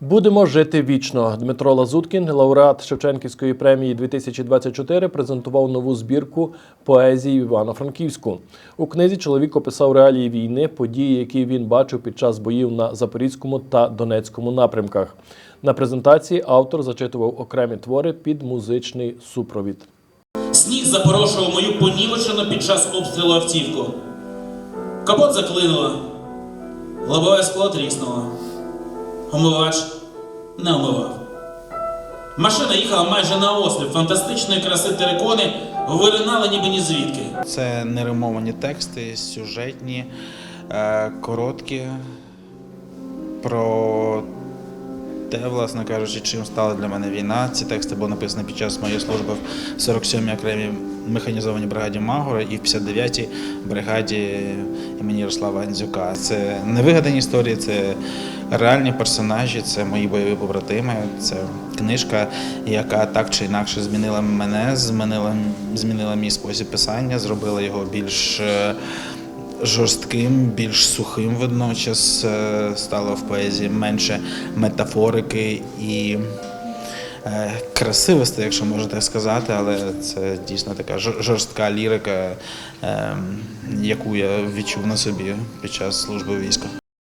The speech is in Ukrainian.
Будемо жити вічно. Дмитро Лазуткін, лауреат Шевченківської премії 2024, презентував нову збірку поезії Івано-Франківську. У книзі чоловік описав реалії війни, події, які він бачив під час боїв на Запорізькому та Донецькому напрямках. На презентації автор зачитував окремі твори під музичний супровід. Сніг запорошував мою понівечену під час обстрілу автівку. Капот заклинуло, лобове скло тріснуло. Омивач не омивав. Машина їхала майже на осліп. Фантастичної краси терикони виринали ніби ні звідки. Це неримовані тексти, сюжетні, е, короткі про те, власне кажучи, чим стала для мене війна. Ці тексти були написані під час моєї служби в 47-й окремій механізованій бригаді Магора і в 59-й бригаді імені Ярослава Андзюка. Це не вигадані історії, це реальні персонажі, це мої бойові побратими. Це книжка, яка так чи інакше змінила мене, змінила, змінила мій спосіб писання, зробила його більш. е, жорстким, більш сухим водночас е, стало в поезії менше метафорики і красивості, якщо можна так сказати, але це дійсно така жор- жорстка лірика, е, яку я відчув на собі під час служби війська.